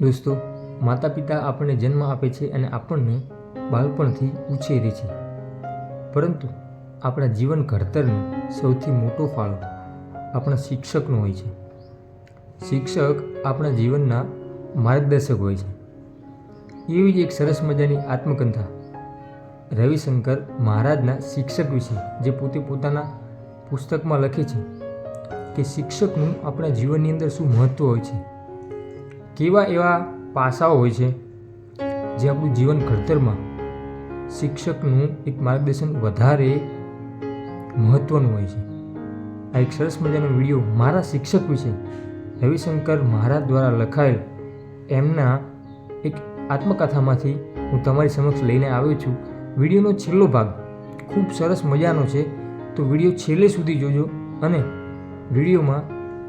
દોસ્તો માતા પિતા આપણને જન્મ આપે છે અને આપણને બાળપણથી ઉછેરે છે. પરંતુ આપણા જીવન ઘડતરનો સૌથી મોટો ફાળો આપણા શિક્ષકનો હોય છે. શિક્ષક આપણા જીવનના માર્ગદર્શક હોય છે. એવી જ એક સરસ મજાની આત્મકથા રવિશંકર મહારાજના શિક્ષક વિશે, જે પોતે પોતાના પુસ્તકમાં લખે છે કે શિક્ષકનું આપણા જીવનની અંદર શું મહત્ત્વ હોય છે. કેવા એવા પાસાઓ હોય છે જે આપણું જીવન ઘડતરમાં શિક્ષકનું એક માર્ગદર્શન વધારે મહત્ત્વનું હોય છે. આ એક સરસ મજાનો વીડિયો મારા શિક્ષક વિશે રવિશંકર મહારાજ દ્વારા લખાયેલ. એમના એક આત્મકથામાંથી હું તમારી સમક્ષ લઈને આવ્યો છું. વિડીયોનો છેલ્લો ભાગ ખૂબ સરસ મજાનો છે. તો વીડિયો છેલ્લે સુધી જોજો અને વિડીયોમાં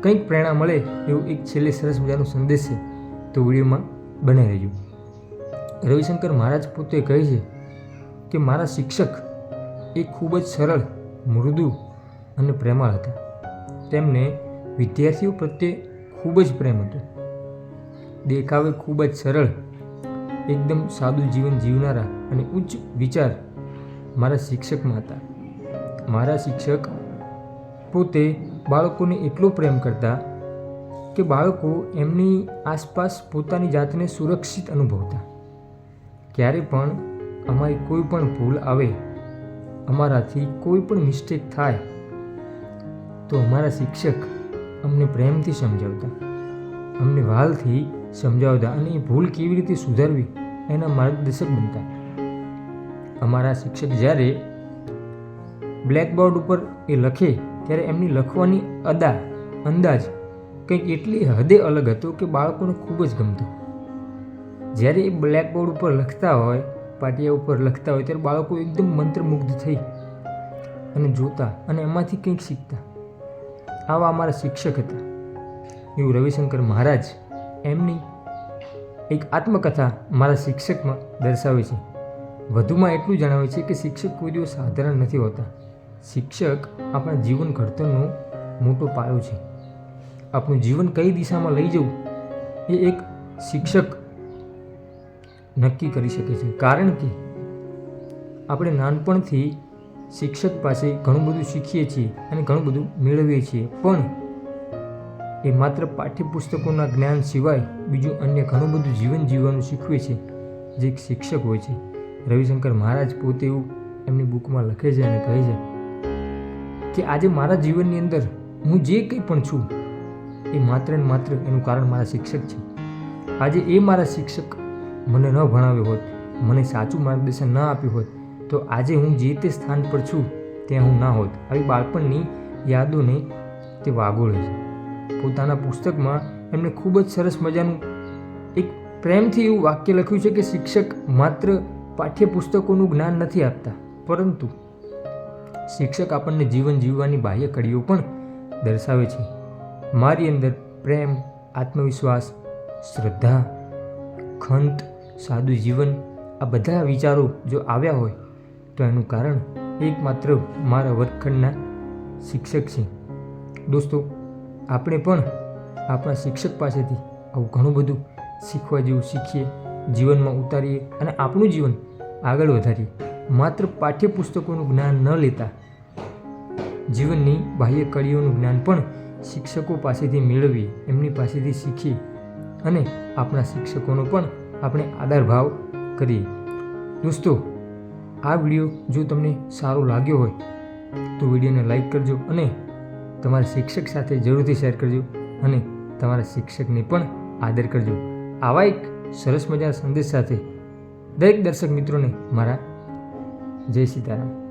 કંઈક પ્રેરણા મળે એવું એક છેલ્લે સરસ મજાનો સંદેશ છે. તો વિડીયોમાં બને રહેજો રવિશંકર મહારાજ પોતે કહે છે કે મારા શિક્ષક એ ખૂબ જ સરળ, મૃદુ અને પ્રેમાળ હતા. તેમને વિદ્યાર્થીઓ પ્રત્યે ખૂબ જ પ્રેમ હતો. દેખાવે ખૂબ જ સરળ, એકદમ સાદું જીવન જીવનારા અને ઉચ્ચ વિચાર મારા શિક્ષકમાં હતા. મારા શિક્ષક પોતે બાળકોને એટલો પ્રેમ કરતા કે બાળકો એમની આસપાસ પોતાની જાતને સુરક્ષિત અનુભવતા. ક્યારે પણ અમારી કોઈ પણ ભૂલ આવે, અમારાથી કોઈ પણ મિસ્ટેક થાય, તો અમારા શિક્ષક અમને પ્રેમથી સમજાવતા. અમને વાલથી સમજાવતા અને એ ભૂલ કેવી રીતે સુધારવી એના માર્ગદર્શક બનતા. અમારા શિક્ષક જ્યારે બ્લેકબોર્ડ ઉપર એ લખે, ત્યારે એમની લખવાની અદા અંદાજ કંઈક એટલી હદે અલગ હતું કે બાળકોને ખૂબ જ ગમતું. જ્યારે એ બ્લેકબોર્ડ ઉપર લખતા હોય, પાટિયા ઉપર લખતા હોય, ત્યારે બાળકો એકદમ મંત્રમુગ્ધ થઈ અને જોતા અને એમાંથી કંઈક શીખતા. આવા અમારા શિક્ષક હતા. એવું રવિશંકર મહારાજ એમની એક આત્મકથા મારા શિક્ષકમાં દર્શાવે છે. વધુમાં એટલું જણાવે છે કે શિક્ષક કોઈ દિવસ સાધારણ નથી હોતા. શિક્ષક આપણા જીવન ઘડતરનો મોટો પાયો છે. આપણું જીવન કઈ દિશામાં લઈ જવું એ એક શિક્ષક નક્કી કરી શકે છે. કારણ કે આપણે નાનપણથી શિક્ષક પાસે ઘણું બધું શીખીએ છીએ અને ઘણું બધું મેળવીએ છીએ. પણ એ માત્ર પાઠ્યપુસ્તકોના જ્ઞાન સિવાય બીજું અન્ય ઘણું બધું જીવન જીવવાનું શીખવે છે. જે એક શિક્ષક હોય છે. રવિશંકર મહારાજ પોતે એવું એમની બુકમાં લખે છે અને કહે છે કે આજે મારા જીવનની અંદર હું જે કંઈ પણ છું એ માત્ર ને માત્ર એનું કારણ મારા શિક્ષક છે. આજે એ મારા શિક્ષક મને ન ભણાવ્યો હોત, મને સાચું માર્ગદર્શન ન આપ્યું હોત, તો આજે હું જે તે સ્થાન પર છું, ત્યાં હું ના હોત. આવી બાળપણની યાદોને તે વાગોળે છે. પોતાના પુસ્તકમાં એમણે ખૂબ જ સરસ મજાનું એક પ્રેમથી એવું વાક્ય લખ્યું છે કે શિક્ષક માત્ર પાઠ્યપુસ્તકોનું જ્ઞાન નથી આપતા, પરંતુ શિક્ષક આપણને જીવન જીવવાની બાહ્ય કડીઓ પણ દર્શાવે છે. મારી અંદર પ્રેમ, આત્મવિશ્વાસ, શ્રદ્ધા, ખંત, સાદું જીવન આ બધા વિચારો જો આવ્યા હોય, તો એનું કારણ એકમાત્ર મારા વર્ગખંડના શિક્ષક છે. દોસ્તો, આપણે પણ આપણા શિક્ષક પાસેથી આવું ઘણું બધું શીખવા જેવું શીખીએ, જીવનમાં ઉતારીએ અને આપણું જીવન આગળ વધારીએ. માત્ર પાઠ્યપુસ્તકોનું જ્ઞાન ન લેતા જીવનની બાહ્ય કડીઓનું જ્ઞાન પણ શિક્ષકો પાસેથી મેળવી, એમની પાસેથી શીખી અને આપણા શિક્ષકોનો પણ આપણે આદર ભાવ કરીએ. દોસ્તો, આ વીડિયો જો તમને સારો લાગ્યો હોય, તો વિડીયોને લાઈક કરજો અને તમારા શિક્ષક સાથે જરૂરથી શેર કરજો અને તમારા શિક્ષકને પણ આદર કરજો. આવા એક સરસ મજાના સંદેશ સાથે દરેક દર્શક મિત્રોને મારા જય સીતારામ.